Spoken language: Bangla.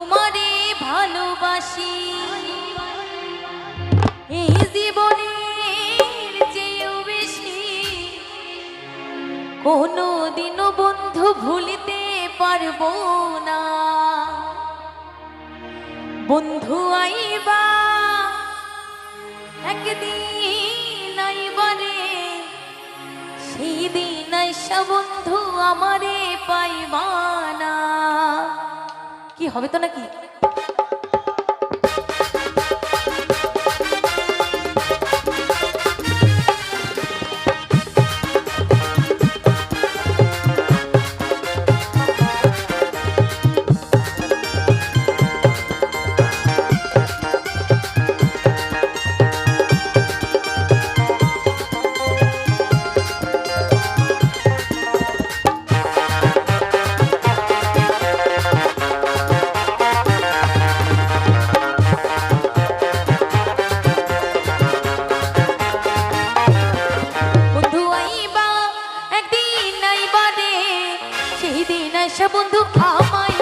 তোমারে ভালোবাসি। এই জীবনের চেয়েও বেশি। কোনো দিনও বন্ধু ভুলিতে পারব না। বন্ধু আইবা, একদিন আইবারে। সেই দিন আইসা বন্ধু আমারে পাইবা না। হবে তো নাকি? বন্ধু আমায়